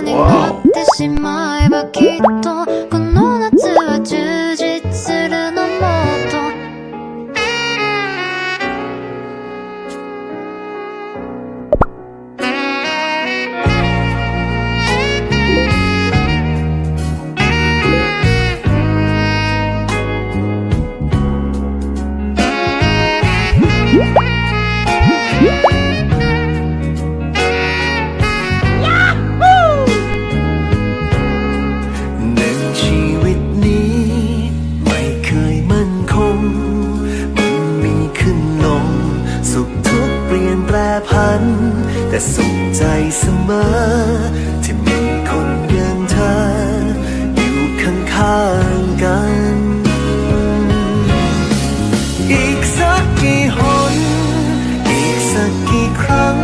になってしまえばきっと แต่สุขใจเสมอ ที่มีคนอย่างเธอ อยู่ข้างๆกัน อีกสักกี่หน อีกสักกี่ครั้ง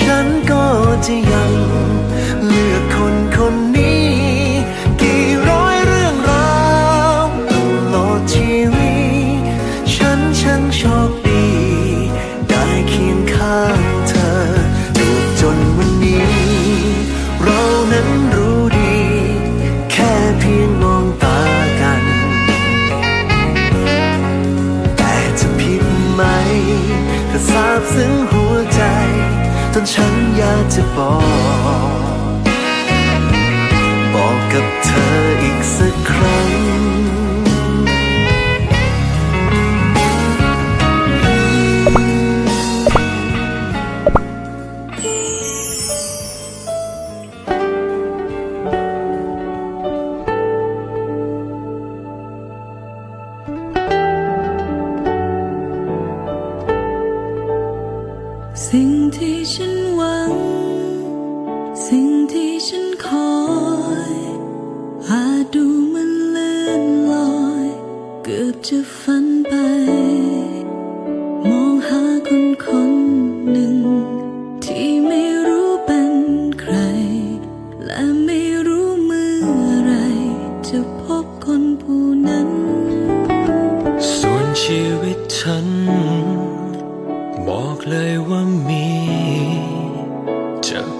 ฉันก็จะยัง จนฉันอยากจะบอก บอกกับเธออีกสักครั้ง ที่ฉันหวัง สิ่งที่ฉันคอยอาจดูมันเลื่อนลอย เกือบจะฝันไป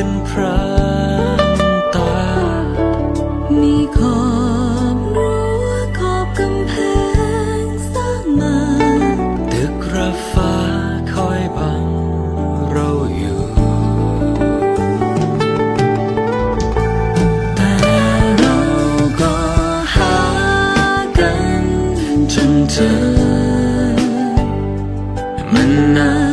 เนพรางตา มีขอบรั้วขอบกำแพงสร้างมา ตึกระฟ้าคอยบังเราอยู่ แต่เราก็หากันจนเจอมันนาน